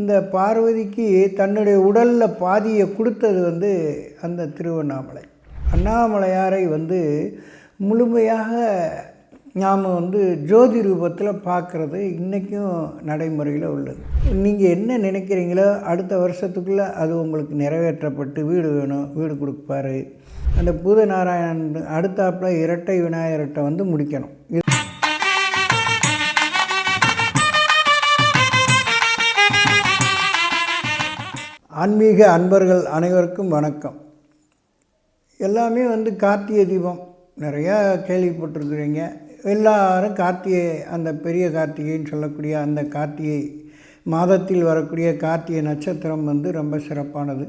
இந்த பார்வதிக்கு தன்னுடைய உடலில் பாதியை கொடுத்தது வந்து அந்த திருவண்ணாமலை. அண்ணாமலையாரை வந்து முழுமையாக நாம் வந்து ஜோதி ரூபத்தில் பார்க்குறது இன்றைக்கும் நடைமுறையில் உள்ளது. நீங்கள் என்ன நினைக்கிறீங்களோ அடுத்த வருஷத்துக்குள்ளே அது உங்களுக்கு நிறைவேற்றப்பட்டு வீடு வேணும் வீடு கொடுப்பாரு. அந்த பூதநாராயணன் அடுத்தாப்புல இரட்டை விநாயகர்கிட்ட வந்து முடிக்கணும். ஆன்மீக அன்பர்கள் அனைவருக்கும் வணக்கம். எல்லாமே வந்து கார்த்திகை தீபம். நிறையா கேள்விப்பட்டிருக்கிறீங்க. எல்லாரும் கார்த்திகை அந்த பெரிய கார்த்திகைன்னு சொல்லக்கூடிய அந்த கார்த்திகை மாதத்தில் வரக்கூடிய கார்த்திகை நட்சத்திரம் வந்து ரொம்ப சிறப்பானது.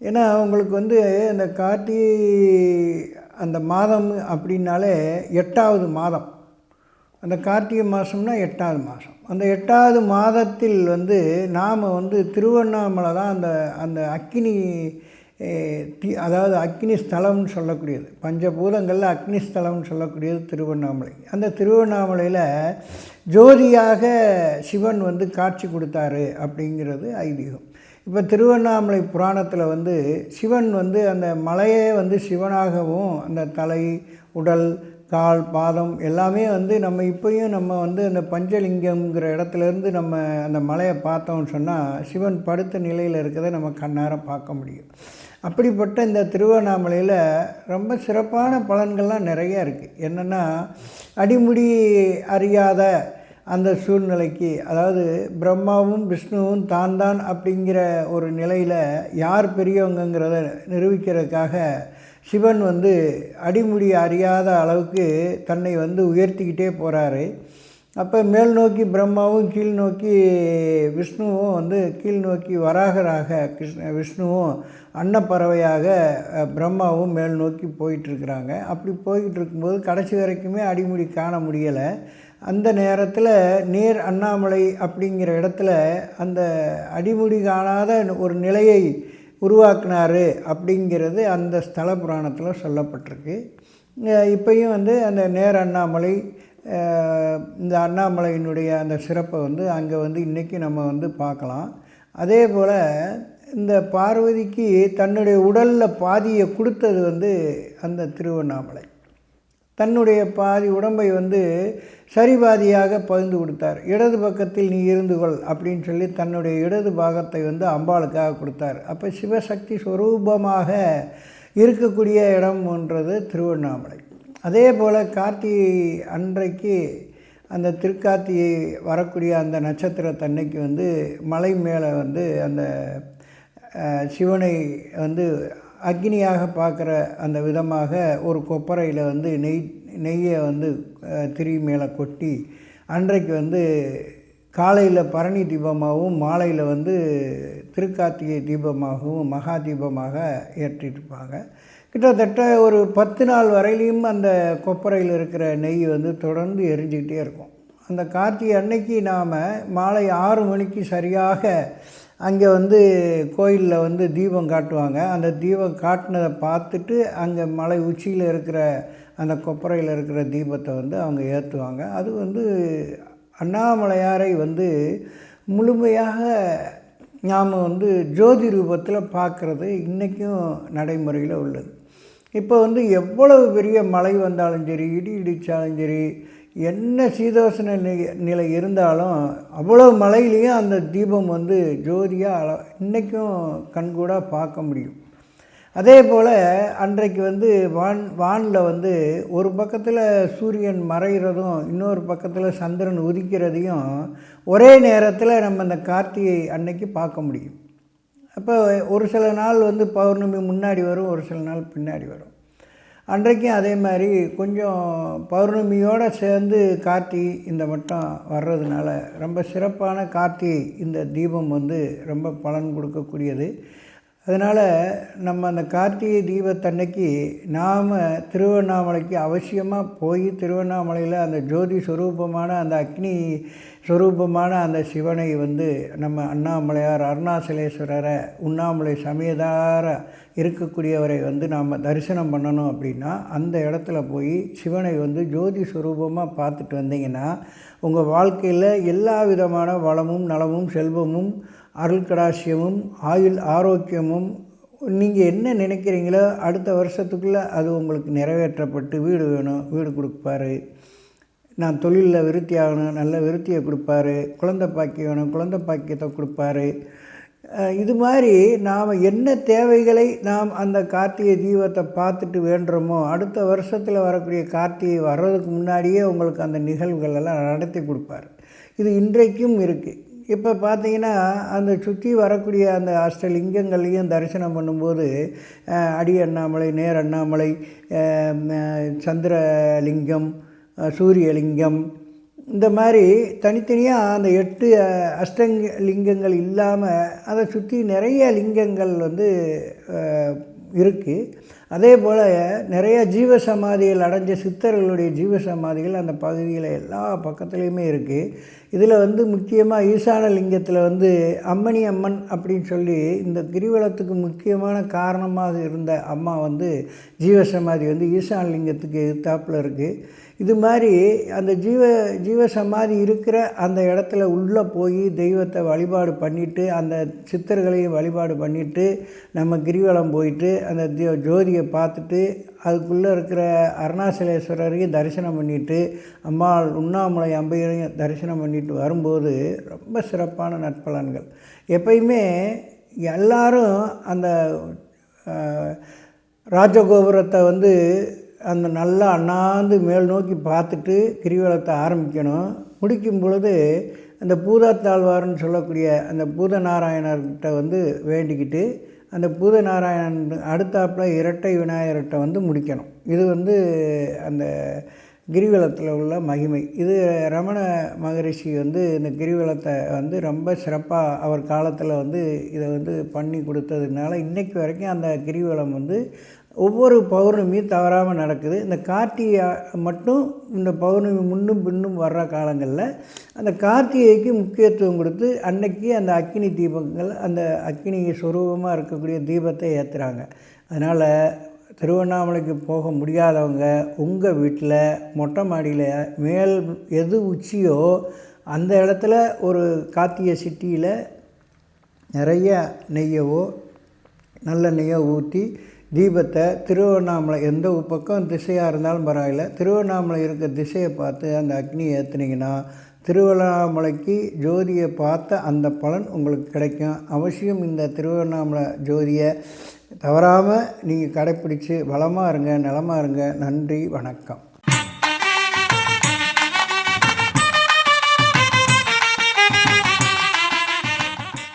ஏன்னா அவங்களுக்கு வந்து அந்த கார்த்திகை அந்த மாதம் அப்படின்னாலே எட்டாவது மாதம். அந்த கார்த்திகை மாதம்னா எட்டாவது மாதம் அந்த எட்டாவது மாதத்தில் வந்து நாம் வந்து திருவண்ணாமலை தான் அந்த அந்த அக்கினி தி- அதாவது அக்னி ஸ்தலம்னு சொல்லக்கூடியது. பஞ்சபூதங்களில் அக்னி ஸ்தலம்னு சொல்லக்கூடியது திருவண்ணாமலை. அந்த திருவண்ணாமலையில் ஜோதியாக சிவன் வந்து காட்சி கொடுத்தாரு அப்படிங்கிறது ஐதீகம். இப்போ திருவண்ணாமலை புராணத்தில் வந்து சிவன் வந்து அந்த மலையே வந்து சிவனாகவும் அந்த தலை உடல் கால் பாதம் எல்லாமே வந்து நம்ம இப்போயும் நம்ம வந்து அந்த பஞ்சலிங்கம்ங்கிற இடத்துலேருந்து நம்ம அந்த மலையை பார்த்தோம்னு சொன்னால் சிவன் படுத்த நிலையில் இருக்கிறத நம்ம கண்ணார பார்க்க முடியும். அப்படிப்பட்ட இந்த திருவண்ணாமலையில் ரொம்ப சிறப்பான பலன்கள்லாம் நிறைய இருக்குது என்னென்னா அடிமுடி அறியாத அந்த சூழ்நிலைக்கு அதாவது பிரம்மாவும் விஷ்ணுவும் தான் தான் அப்படிங்கிற ஒரு நிலையில் யார் பெரியவங்கங்கிறத நிரூபிக்கிறதுக்காக சிவன் வந்து அடிமுடி அறியாத அளவுக்கு தன்னை வந்து உயர்த்திக்கிட்டே போகிறாரு அப்போ மேல் நோக்கி பிரம்மாவும் கீழ் நோக்கி விஷ்ணுவும் வந்து கீழ் நோக்கி வராகராக கிருஷ்ண விஷ்ணுவும் அன்னப்பறவையாக பிரம்மாவும் மேல் நோக்கி போயிட்டுருக்குறாங்க. அப்படி போய்கிட்டு இருக்கும்போது கடைசி வரைக்குமே அடிமுடி காண முடியலை. அந்த நேரத்தில் நேர் அண்ணாமலை அப்படிங்கிற இடத்துல அந்த அடிமுடி காணாத ஒரு நிலையை உருவாக்குனாரு அப்படிங்கிறது அந்த ஸ்தல புராணத்தில் சொல்லப்பட்டிருக்கு. இப்பையும் இப்பயும் வந்து அந்த நேர் அண்ணாமலை இந்த அண்ணாமலையினுடைய அந்த சிறப்பை வந்து அங்கே வந்து இன்றைக்கி நம்ம வந்து பார்க்கலாம். அதே போல் இந்த பார்வதிக்கு தன்னுடைய உடலில் பாதியை கொடுத்தது வந்து அந்த திருவண்ணாமலை. தன்னுடைய பாதி உடம்பை வந்து சரிபாதியாக பகிர்ந்து கொடுத்தார். இடது பக்கத்தில் நீ இருந்து கொள் அப்படின்னு சொல்லி தன்னுடைய இடது பாகத்தை வந்து அம்பாளுக்காக கொடுத்தார். அப்போ சிவசக்தி ஸ்வரூபமாக இருக்கக்கூடிய இடம்ன்றது திருவண்ணாமலை. அதே போல் கார்த்திகை அன்றைக்கு அந்த திருக்கார்த்திகை வரக்கூடிய அந்த நட்சத்திரத்தன்னைக்கு வந்து மலை மேலே வந்து அந்த சிவனை வந்து அக்னியாக பார்க்குற அந்த விதமாக ஒரு கொப்பரையில் வந்து நெய் நெய்யை வந்து திரி மேலே கொட்டி அன்றைக்கு வந்து காலையில் பரணி தீபமாகவும் மாலையில் வந்து திருக்கார்த்திகை தீபமாகவும் மகா தீபமாக ஏற்றிட்டுருப்பாங்க கிட்டத்தட்ட ஒரு பத்து நாள் வரையிலையும் அந்த கொப்பரையில் இருக்கிற நெய் வந்து தொடர்ந்து எரிஞ்சிக்கிட்டே இருக்கும். அந்த கார்த்திகை அன்னைக்கு நாம் மாலை ஆறு மணிக்கு சரியாக அங்கே வந்து கோயிலில் வந்து தீபம் காட்டுவாங்க. அந்த தீபம் காட்டினதை பார்த்துட்டு அங்கே மலை உச்சியில் இருக்கிற அந்த கொப்பரையில் இருக்கிற தீபத்தை வந்து அவங்க ஏற்றுவாங்க அது வந்து அண்ணாமலையாரை வந்து முழுமையாக நாம் வந்து ஜோதி ரூபத்தில் பார்க்குறது இன்றைக்கும் நடைமுறையில் உள்ளது. இப்போ வந்து எவ்வளவு பெரிய மழை வந்தாலும் சரி இடி இடித்தாலும் சரி என்ன சீதோஷண நிலை நிலை இருந்தாலும் அவ்வளோ மலையிலையும் அந்த தீபம் வந்து ஜோதியாக அள இன்றைக்கும் கண்கூடாக பார்க்க முடியும். அதே போல் அன்றைக்கு வந்து வான் வானில் வந்து ஒரு பக்கத்தில் சூரியன் மறைகிறதும் இன்னொரு பக்கத்தில் சந்திரன் உதிக்கிறதையும் ஒரே நேரத்தில் நம்ம அந்த கார்த்திகை அன்னைக்கு பார்க்க முடியும். அப்போ ஒரு சில நாள் வந்து பௌர்ணமி முன்னாடி வரும் ஒரு சில நாள் பின்னாடி வரும். அன்றைக்கும் அதே மாதிரி கொஞ்சம் பௌர்ணமியோடு சேர்ந்து கார்த்தி இந்த மட்டம் வர்றதுனால ரொம்ப சிறப்பான கார்த்தி இந்த தீபம் வந்து ரொம்ப பலன் கொடுக்கக்கூடியது. அதனால் நம்ம அந்த கார்த்திகை தீபத்தன்னைக்கு நாம் திருவண்ணாமலைக்கு அவசியமாக போய் திருவண்ணாமலையில் அந்த ஜோதி ஸ்வரூபமான அந்த அக்னி ஸ்வரூபமான அந்த சிவனை வந்து நம்ம அண்ணாமலையார் அருணாசலேஸ்வரரை உண்ணாமலை சமயதார இருக்கக்கூடியவரை வந்து நாம் தரிசனம் பண்ணணும் அப்படின்னா அந்த இடத்துல போய் சிவனை வந்து ஜோதி ஸ்வரூபமாக பார்த்துட்டு வந்தீங்கன்னா உங்கள் வாழ்க்கையில் எல்லா விதமான வளமும் நலமும் செல்வமும் அருள் கடாசியமும் ஆயுள் ஆரோக்கியமும் நீங்கள் என்ன நினைக்கிறீங்களோ அடுத்த வருஷத்துக்குள்ளே அது உங்களுக்கு நிறைவேற்றப்பட்டு வீடு வேணும் வீடு கொடுப்பாரு. நான் தொழிலில் விருத்தி ஆகணும் நல்ல விருத்தியை கொடுப்பாரு. குழந்தை பாக்கியம் வேணும் குழந்தை பாக்கியத்தை கொடுப்பாரு. இது மாதிரி நாம் என்ன தேவைகளை நாம் அந்த கார்த்திகை தீபத்தை பார்த்துட்டு வேண்டுறோமோ அடுத்த வருஷத்தில் வரக்கூடிய கார்த்திகை வர்றதுக்கு முன்னாடியே உங்களுக்கு அந்த நிகழ்வுகள் எல்லாம் நடத்தி கொடுப்பாரு. இது இன்றைக்கும் இருக்குது இப்போ பார்த்தீங்கன்னா அந்த சுற்றி வரக்கூடிய அந்த அஷ்டலிங்கங்களையும் தரிசனம் பண்ணும்போது அடி அண்ணாமலை நேர் அண்ணாமலை சந்திரலிங்கம் சூரியலிங்கம் இந்த மாதிரி தனித்தனியாக அந்த எட்டு அஷ்டங் அஷ்டங்க லிங்கங்கள் இல்லாமல் அதை சுற்றி நிறைய லிங்கங்கள் வந்து இருக்குது அதே போல் நிறைய ஜீவ சமாதிகள் அடைஞ்ச சித்தர்களுடைய ஜீவ சமாதிகள் அந்த பகுதியில் எல்லா பக்கத்துலேயுமே இருக்குது இதில் வந்து முக்கியமாக ஈசான லிங்கத்தில் வந்து அம்மணி அம்மன் அப்படின்னு சொல்லி இந்த கிரிவலத்துக்கு முக்கியமான காரணமாக இருந்த அம்மா வந்து ஜீவசமாதி வந்து ஈசான லிங்கத்துக்கு எதிர்த்தாப்பில் இருக்குது இது மாதிரி அந்த ஜீவ ஜீவ சமாதி இருக்கிற அந்த இடத்துல உள்ளே போய் தெய்வத்தை வழிபாடு பண்ணிவிட்டு அந்த சித்தர்களையும் வழிபாடு பண்ணிவிட்டு நம்ம கிரிவலம் போயிட்டு அந்த ஜோதியை பார்த்துட்டு அதுக்குள்ளே இருக்கிற அருணாசலேஸ்வரரையும் தரிசனம் பண்ணிட்டு அம்மாள் உண்ணாமலை அம்பையரையும் தரிசனம் பண்ணிட்டு வரும்போது ரொம்ப சிறப்பான நற்பலன்கள். எப்பயுமே எல்லாரும் அந்த ராஜகோபுரத்தை வந்து அந்த நல்லா அண்ணாந்து மேல் நோக்கி பார்த்துட்டு கிரிவலத்தை ஆரம்பிக்கணும். முடிக்கும் பொழுது அந்த பூதாத்தாழ்வார்னு சொல்லக்கூடிய அந்த பூத நாராயணர்கிட்ட வந்து வேண்டிக்கிட்டு அந்த பூத நாராயணன் அடுத்தாப்புல இரட்டை விநாயகர்கிட்ட வந்து முடிக்கணும். இது வந்து அந்த கிரிவலத்தில் உள்ள மகிமை. இது ரமண மகரிஷி வந்து இந்த கிரிவலத்தை வந்து ரொம்ப சிறப்பாக அவர் காலத்தில் வந்து இதை வந்து பண்ணி கொடுத்ததுனால இன்றைக்கு வரைக்கும் அந்த கிரிவலம் வந்து ஒவ்வொரு பௌர்ணமியும் தவறாமல் நடக்குது. இந்த கார்த்திகை மட்டும் இந்த பௌர்ணமி முன்னும் பின்னும் வர்ற காலங்களில் அந்த கார்த்திகைக்கு முக்கியத்துவம் கொடுத்து அன்னைக்கு அந்த அக்கினி தீபங்கள் அந்த அக்கினி சுரூபமாக இருக்கக்கூடிய தீபத்தை ஏற்றுறாங்க அதனால் திருவண்ணாமலைக்கு போக முடியாதவங்க உங்கள் வீட்டில் மொட்டை மாடியில் மேல் எது உச்சியோ அந்த இடத்துல ஒரு காத்திய சிட்டியில் நிறைய நெய்யவோ நல்ல நெய்யை ஊற்றி தீபத்தை திருவண்ணாமலை எந்த பக்கம் திசையாக இருந்தாலும் பரவாயில்ல. திருவண்ணாமலை இருக்க திசையை பார்த்து அந்த அக்னியை ஏற்றுனீங்கன்னா திருவண்ணாமலைக்கு ஜோதியை பார்த்த அந்த பலன் உங்களுக்கு கிடைக்கும். அவசியம் இந்த திருவண்ணாமலை ஜோதியை தவறாமல் நீங்கள் கடைப்பிடிச்சு வளமாக இருங்க நலமாக இருங்க. நன்றி வணக்கம்.